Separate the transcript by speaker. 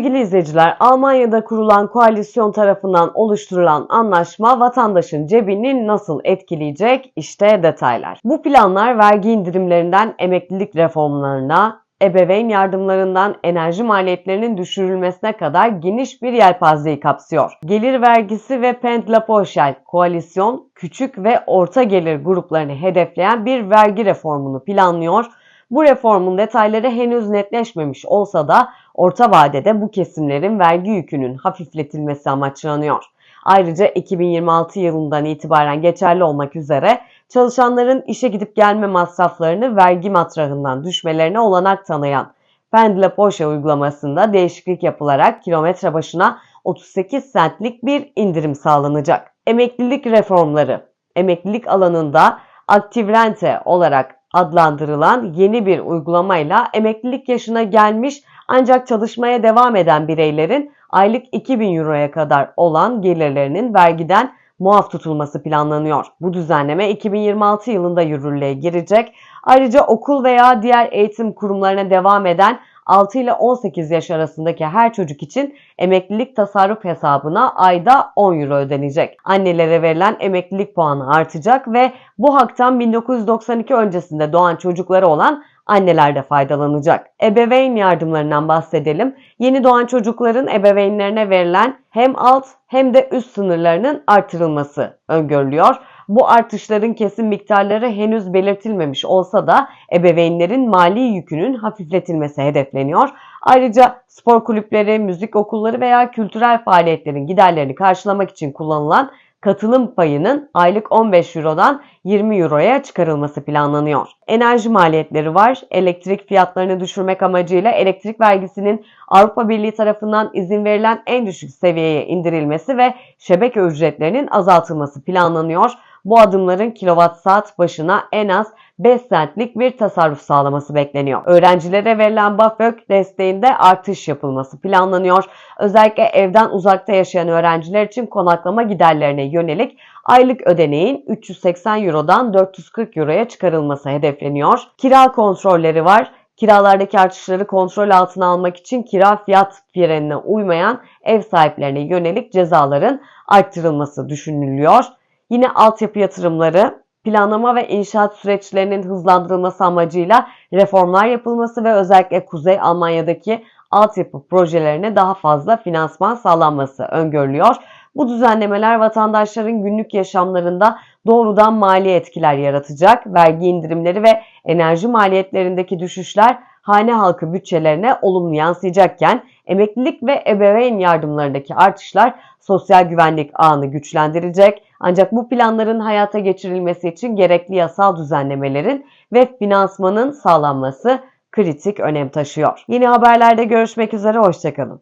Speaker 1: Sevgili izleyiciler, Almanya'da kurulan koalisyon tarafından oluşturulan anlaşma vatandaşın cebini nasıl etkileyecek? İşte detaylar. Bu planlar vergi indirimlerinden emeklilik reformlarına, ebeveyn yardımlarından enerji maliyetlerinin düşürülmesine kadar geniş bir yelpazeyi kapsıyor. Gelir vergisi ve Pendlapoşel koalisyon küçük ve orta gelir gruplarını hedefleyen bir vergi reformunu planlıyor. Bu reformun detayları henüz netleşmemiş olsa da orta vadede bu kesimlerin vergi yükünün hafifletilmesi amaçlanıyor. Ayrıca 2026 yılından itibaren geçerli olmak üzere çalışanların işe gidip gelme masraflarını vergi matrahından düşmelerine olanak tanıyan Pendle Poşe uygulamasında değişiklik yapılarak kilometre başına 38 centlik bir indirim sağlanacak. Emeklilik reformları Emeklilik alanında aktif rente olarak adlandırılan yeni bir uygulamayla emeklilik yaşına gelmiş ancak çalışmaya devam eden bireylerin aylık 2000 euroya kadar olan gelirlerinin vergiden muaf tutulması planlanıyor. Bu düzenleme 2026 yılında yürürlüğe girecek. Ayrıca okul veya diğer eğitim kurumlarına devam eden 6 ile 18 yaş arasındaki her çocuk için emeklilik tasarruf hesabına ayda 10 euro ödenecek. Annelere verilen emeklilik puanı artacak ve bu haktan 1992 öncesinde doğan çocukları olan anneler de faydalanacak. Ebeveyn yardımlarından bahsedelim. Yeni doğan çocukların ebeveynlerine verilen hem alt hem de üst sınırlarının artırılması öngörülüyor. Bu artışların kesin miktarları henüz belirtilmemiş olsa da ebeveynlerin mali yükünün hafifletilmesi hedefleniyor. Ayrıca spor kulüpleri, müzik okulları veya kültürel faaliyetlerin giderlerini karşılamak için kullanılan katılım payının aylık 15 Euro'dan 20 Euro'ya çıkarılması planlanıyor. Enerji maliyetleri var. Elektrik fiyatlarını düşürmek amacıyla elektrik vergisinin Avrupa Birliği tarafından izin verilen en düşük seviyeye indirilmesi ve şebeke ücretlerinin azaltılması planlanıyor. Bu adımların kilowatt saat başına en az 5 centlik bir tasarruf sağlaması bekleniyor. Öğrencilere verilen BAföG desteğinde artış yapılması planlanıyor. Özellikle evden uzakta yaşayan öğrenciler için konaklama giderlerine yönelik aylık ödeneğin 380 Euro'dan 440 Euro'ya çıkarılması hedefleniyor. Kira kontrolleri var. Kiralardaki artışları kontrol altına almak için kira fiyat frenine uymayan ev sahiplerine yönelik cezaların arttırılması düşünülüyor. Yine altyapı yatırımları, planlama ve inşaat süreçlerinin hızlandırılması amacıyla reformlar yapılması ve özellikle Kuzey Almanya'daki altyapı projelerine daha fazla finansman sağlanması öngörülüyor. Bu düzenlemeler vatandaşların günlük yaşamlarında doğrudan mali etkiler yaratacak. Vergi indirimleri ve enerji maliyetlerindeki düşüşler hane halkı bütçelerine olumlu yansıyacakken emeklilik ve ebeveyn yardımlarındaki artışlar sosyal güvenlik ağını güçlendirecek. Ancak bu planların hayata geçirilmesi için gerekli yasal düzenlemelerin ve finansmanın sağlanması kritik önem taşıyor. Yeni haberlerde görüşmek üzere, hoşçakalın.